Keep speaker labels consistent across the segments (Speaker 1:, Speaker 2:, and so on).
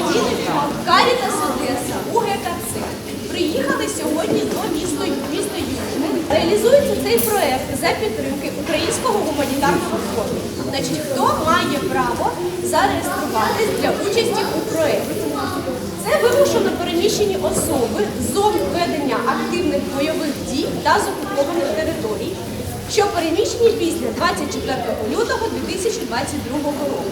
Speaker 1: фонд Карітас Одеса УГКЦ. Приїхали сьогодні до міста, міста Южне. Реалізується цей проект за підтримки Українського гуманітарного фонду. Значить, хто має право зареєструватись для участі у проєкті? Це вимушено переміщені особи зон ведення активних бойових дій та з окупованих територій, що переміщені після 24 лютого 2022 року.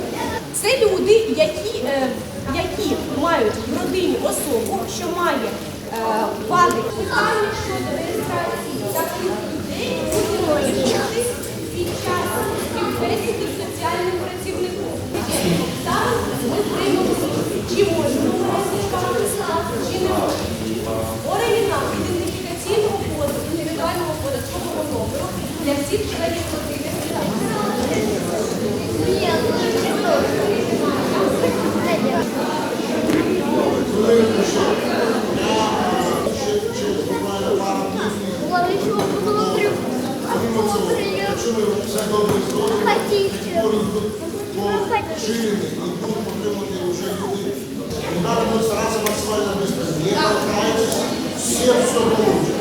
Speaker 1: Це люди, які, е, які мають в родині особу, що має е, вади питання щодо реєстрації таких людей будемо вирішувати під час співбесіди з соціальним працівником. Зараз ми приймемо, чи можемо склад, чи не можемо. Оригінал ідентифікаційного коду, індивідуального податкового номеру для всіх членів родини.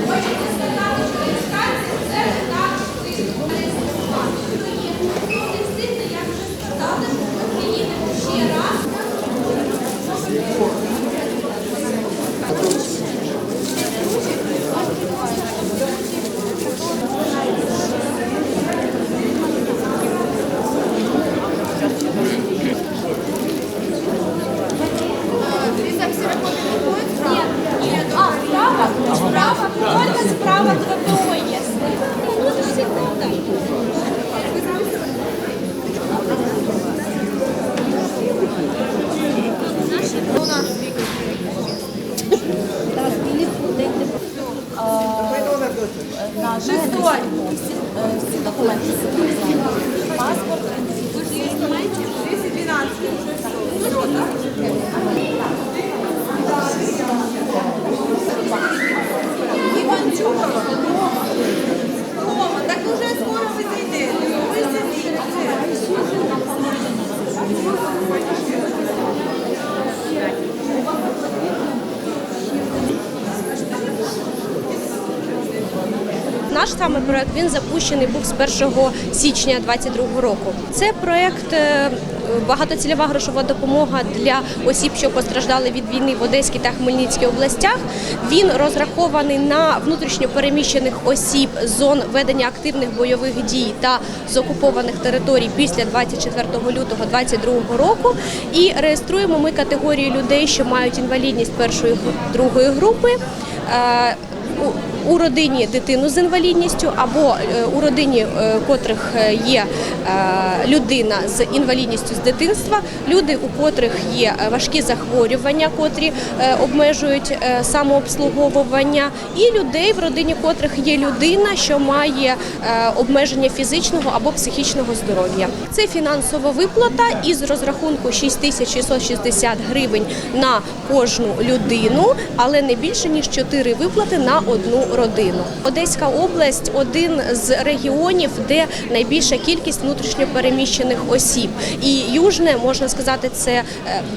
Speaker 1: Хочете все що реєстрація це так швидко. Не стидно, як вже сказали, ми приїдемо ще раз. Ні, а, справа, справа, только справа
Speaker 2: документи. Паспорт,
Speaker 1: Так уже скоро ви зайдете. Наш саме проект він запущений був з 1 січня 2022 року. Це проект е, багатоцільова грошова допомога для осіб, що постраждали від війни в Одеській та Хмельницькій областях. Він розрахований на внутрішньо переміщених осіб зон ведення активних бойових дій та з окупованих територій після 24 лютого 2022 року. І реєструємо ми категорію людей, що мають інвалідність першої другої групи. У- родині дитину з інвалідністю або е, у родині е, котрих е, є людина з інвалідністю з дитинства, люди, у котрих є важкі захворювання, котрі обмежують самообслуговування, і людей, в родині котрих є людина, що має обмеження фізичного або психічного здоров'я. Це фінансова виплата із розрахунку 6660 гривень на кожну людину, але не більше ніж 4 виплати на одну родину. Одеська область один з регіонів, де найбільша кількість внутрішньопереміщених осіб. І Южне можна сказати, це е,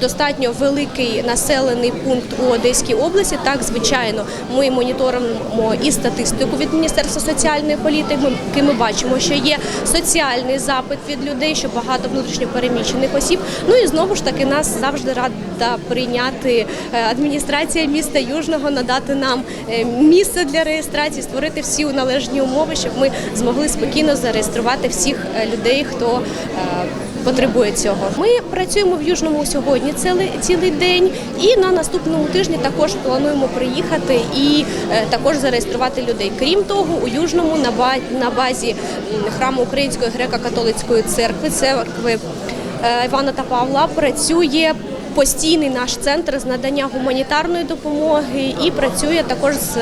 Speaker 1: достатньо великий населений пункт у Одеській області. Так, звичайно, ми моніторимо і статистику від Міністерства соціальної політики. Ми бачимо, що є соціальний запит від людей, що багато внутрішньопереміщених осіб. Ну і знову ж таки нас завжди рада прийняти е, адміністрація міста Южного, надати нам е, місце для реєстрації, створити всі належні умови, щоб ми змогли спокійно зареєструвати всіх е, людей, хто е, потребує цього. Ми працюємо в Южному сьогодні цілий, цілий день, і на наступному тижні також плануємо приїхати і е, також зареєструвати людей. Крім того, у Южному на ба- базі храму Української греко-католицької церкви, церкви Івана та Павла працює постійний наш центр з надання гуманітарної допомоги і працює також з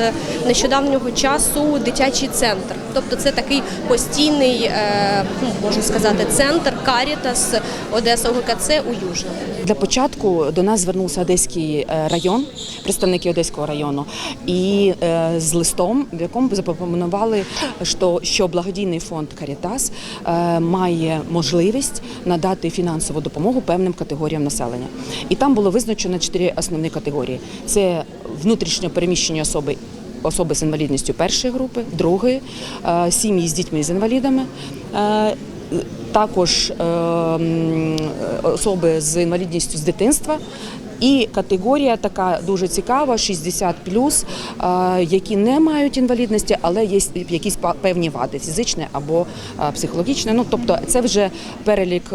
Speaker 1: нещодавнього часу дитячий центр. Тобто це такий постійний, е, ну, можна сказати, центр Карітас Одеса ОГКЦ у Южному.
Speaker 3: Для початку до нас звернувся Одеський е, район, представники Одеського району, і е, з листом, в якому запропонували, що, благодійний фонд Карітас має можливість надати фінансову допомогу певним категоріям населення. І там було визначено чотири основні категорії: це внутрішньо переміщені особи. Особи з інвалідністю першої групи, другої, е, сім'ї з дітьми з інвалідами, е, також е, особи з інвалідністю з дитинства. І категорія така дуже цікава: 60 е, які не мають інвалідності, але є якісь певні вади фізичні або психологічні. Ну тобто, це вже перелік.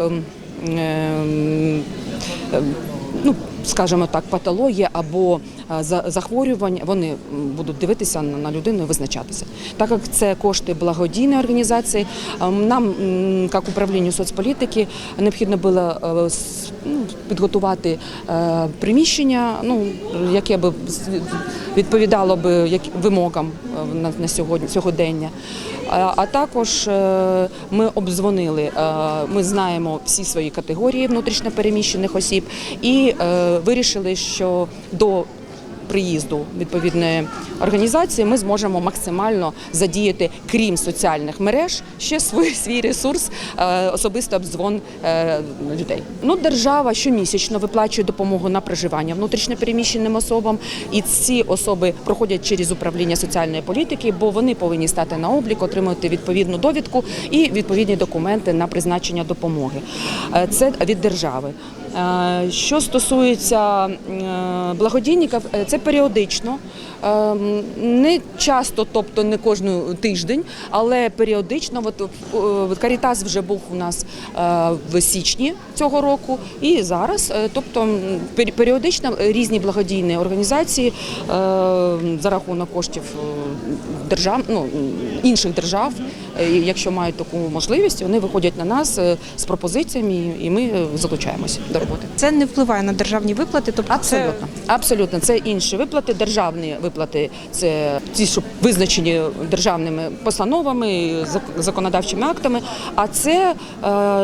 Speaker 3: Ну, скажімо так, патологія або е, захворювань, вони будуть дивитися на людину і визначатися. Так як це кошти благодійної організації, ем, нам, як управлінню соцполітики, необхідно було е, ну, підготувати е, приміщення, ну, яке б відповідало б вимогам е, на, сьогодні, сьогодення. А, також е, ми обдзвонили, е, ми знаємо всі свої категорії внутрішньопереміщених осіб і е, вирішили, що до приїзду відповідної організації ми зможемо максимально задіяти, крім соціальних мереж, ще свій, свій ресурс, е, особисто обдзвон е, людей. Ну, держава щомісячно виплачує допомогу на проживання внутрішньопереміщеним особам, і ці особи проходять через управління соціальної політики, бо вони повинні стати на облік, отримати відповідну довідку і відповідні документи на призначення допомоги. Е, Це від держави. Е, Що стосується е, благодійників, е, це періодично, не часто, тобто не кожен тиждень, але періодично. От, Карітас вже був у нас в січні цього року, і зараз, тобто періодично різні благодійні організації за рахунок коштів держав, ну, інших держав, е, якщо мають таку можливість, вони виходять на нас е, з пропозиціями, і ми е, залучаємося до роботи.
Speaker 4: Це не впливає на державні виплати, тобто
Speaker 3: Абсолютно, абсолютно, це інші виплати. Державні виплати це ті, що визначені державними постановами, законодавчими актами. А це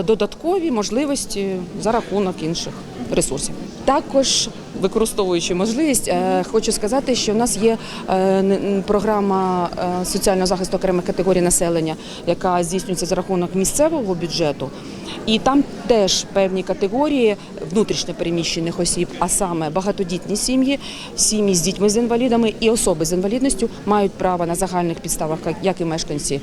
Speaker 3: додаткові можливості за рахунок інших ресурсів. Також використовуючи можливість, е, хочу сказати, що в нас є е, програма е, соціального захисту окремих категорій населення, яка здійснюється за рахунок місцевого бюджету. І там теж певні категорії внутрішньо переміщених осіб, а саме багатодітні сім'ї, сім'ї з дітьми з інвалідами і особи з інвалідністю мають право на загальних підставах, як- і мешканці е,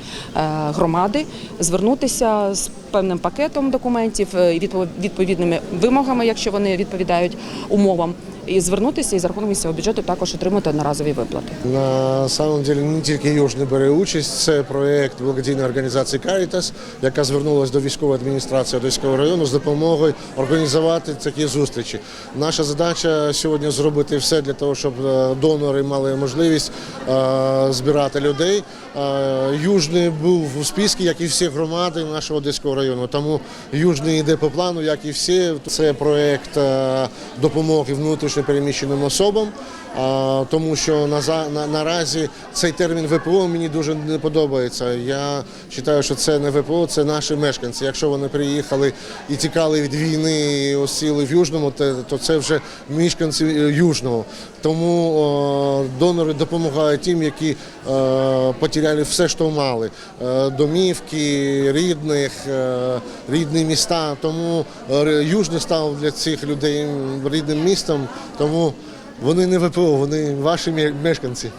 Speaker 3: громади, звернутися з певним пакетом документів е, відповідними вимогами, якщо вони відповідають умовам, і звернутися і за рахунок місцевого бюджету також отримати одноразові виплати.
Speaker 5: На самом деле не тільки Южний бере участь. Це проєкт благодійної організації Caritas, яка звернулася до військової адміністрації Одеського району з допомогою організувати такі зустрічі. Наша задача сьогодні зробити все для того, щоб е, донори мали можливість е, збирати людей. Е, Южний був у списку, як і всі громади нашого Одеського району. Тому Южний йде по плану, як і всі. Це проєкт е, допомоги внутрішньо переміщеним особам. А, тому що на, на, наразі цей термін ВПО мені дуже не подобається. Я вважаю, що це не ВПО, це наші мешканці. Якщо вони приїхали і тікали від війни і осіли в Южному, то, це вже мешканці е, Южного. Тому о, донори допомагають тим, які е, потеряли все, що мали. Е, домівки, рідних, рідні міста. Тому Южний став для цих людей рідним містом. Тому вони не ВПО, вони ваші мешканці.